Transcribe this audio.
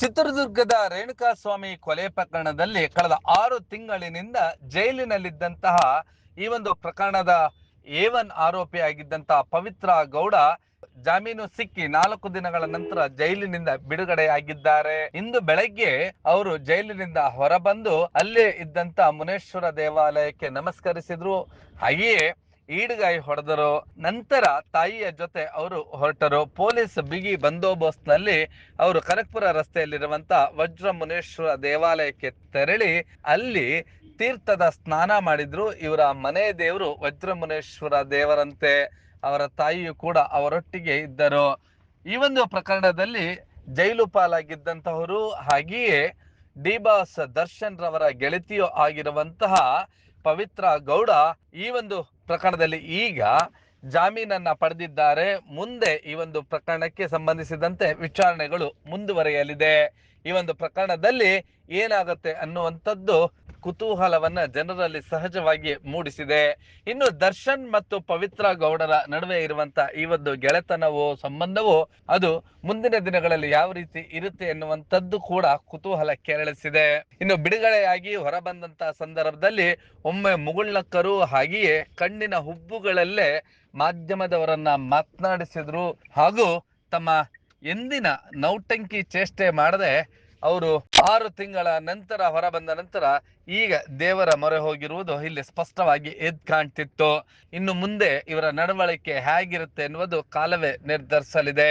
ಚಿತ್ರದುರ್ಗದ ರೇಣುಕಾಸ್ವಾಮಿ ಕೊಲೆ ಪ್ರಕರಣದಲ್ಲಿ ಕಳೆದ ಆರು ತಿಂಗಳಿನಿಂದ ಜೈಲಿನಲ್ಲಿದ್ದಂತಹ ಈ ಒಂದು ಪ್ರಕರಣದ ಏವನ್ ಆರೋಪಿಯಾಗಿದ್ದಂತಹ ಪವಿತ್ರ ಗೌಡ ಜಾಮೀನು ಸಿಕ್ಕಿ ನಾಲ್ಕು ದಿನಗಳ ನಂತರ ಜೈಲಿನಿಂದ ಬಿಡುಗಡೆಯಾಗಿದ್ದಾರೆ. ಇಂದು ಬೆಳಗ್ಗೆ ಅವರು ಜೈಲಿನಿಂದ ಹೊರಬಂದು ಅಲ್ಲೇ ಇದ್ದಂತ ಮುನೇಶ್ವರ ದೇವಾಲಯಕ್ಕೆ ನಮಸ್ಕರಿಸಿದ್ರು. ಹಾಗೆಯೇ ಈಡುಗಾಯಿ ಹೊಡೆದರು ನಂತರ ತಾಯಿಯ ಜೊತೆ ಅವರು ಹೊರಟರು. ಪೊಲೀಸ್ ಬಿಗಿ ಬಂದೋಬಸ್ತ್ನಲ್ಲಿ ಅವರು ಕನಕ್ಪುರ ರಸ್ತೆಯಲ್ಲಿರುವಂತ ವಜ್ರ ಮುನೇಶ್ವರ ದೇವಾಲಯಕ್ಕೆ ತೆರಳಿ ಅಲ್ಲಿ ತೀರ್ಥದ ಸ್ನಾನ ಮಾಡಿದ್ರು. ಇವರ ಮನೆ ದೇವರು ವಜ್ರ ಮುನೇಶ್ವರ ದೇವರಂತೆ ಅವರ ತಾಯಿಯು ಕೂಡ ಅವರೊಟ್ಟಿಗೆ ಇದ್ದರು. ಈ ಒಂದು ಪ್ರಕರಣದಲ್ಲಿ ಜೈಲು ಪಾಲಾಗಿದ್ದಂತಹವರು, ಹಾಗೆಯೇ ಡಿ ಬಾಸ್ ದರ್ಶನ್ ರವರ ಗೆಳತಿಯೂ ಆಗಿರುವಂತಹ ಪವಿತ್ರ ಗೌಡ ಈ ಒಂದು ಪ್ರಕರಣದಲ್ಲಿ ಈಗ ಜಾಮೀನನ್ನ ಪಡೆದಿದ್ದಾರೆ. ಮುಂದೆ ಈ ಒಂದು ಪ್ರಕರಣಕ್ಕೆ ಸಂಬಂಧಿಸಿದಂತೆ ವಿಚಾರಣೆಗಳು ಮುಂದುವರೆಯಲಿದೆ. ಈ ಒಂದು ಪ್ರಕರಣದಲ್ಲಿ ಏನಾಗುತ್ತೆ ಅನ್ನುವಂಥದ್ದು ಕುತೂಹಲವನ್ನ ಜನರಲ್ಲಿ ಸಹಜವಾಗಿ ಮೂಡಿಸಿದೆ. ಇನ್ನು ದರ್ಶನ್ ಮತ್ತು ಪವಿತ್ರ ಗೌಡರ ನಡುವೆ ಇರುವಂತ ಈ ಒಂದು ಗೆಳೆತನವು, ಸಂಬಂಧವು, ಅದು ಮುಂದಿನ ದಿನಗಳಲ್ಲಿ ಯಾವ ರೀತಿ ಇರುತ್ತೆ ಎನ್ನುವಂಥದ್ದು ಕೂಡ ಕುತೂಹಲ ಕೆರಳಿಸಿದೆ. ಇನ್ನು ಬಿಡುಗಡೆಯಾಗಿ ಹೊರಬಂದಂತ ಸಂದರ್ಭದಲ್ಲಿ ಒಮ್ಮೆ ಮುಗುಳ್ನಕ್ಕರು ಹಾಗೆಯೇ ಕಣ್ಣಿನ ಹುಬ್ಬುಗಳಲ್ಲೇ ಮಾಧ್ಯಮದವರನ್ನ ಮಾತನಾಡಿಸಿದ್ರು. ಹಾಗೂ ತಮ್ಮ ಎಂದಿನ ನೌಟಂಕಿ ಚೇಷ್ಟೆ ಮಾಡದೆ ಅವರು ಆರು ತಿಂಗಳ ನಂತರ ಹೊರ ಬಂದ ನಂತರ ಈಗ ದೇವರ ಮೊರೆ ಹೋಗಿರುವುದು ಇಲ್ಲಿ ಸ್ಪಷ್ಟವಾಗಿ ಎದ್ ಕಾಣ್ತಿತ್ತು. ಇನ್ನು ಮುಂದೆ ಇವರ ನಡವಳಿಕೆ ಹೇಗಿರುತ್ತೆ ಎನ್ನುವುದು ಕಾಲವೇ ನಿರ್ಧರಿಸಲಿದೆ.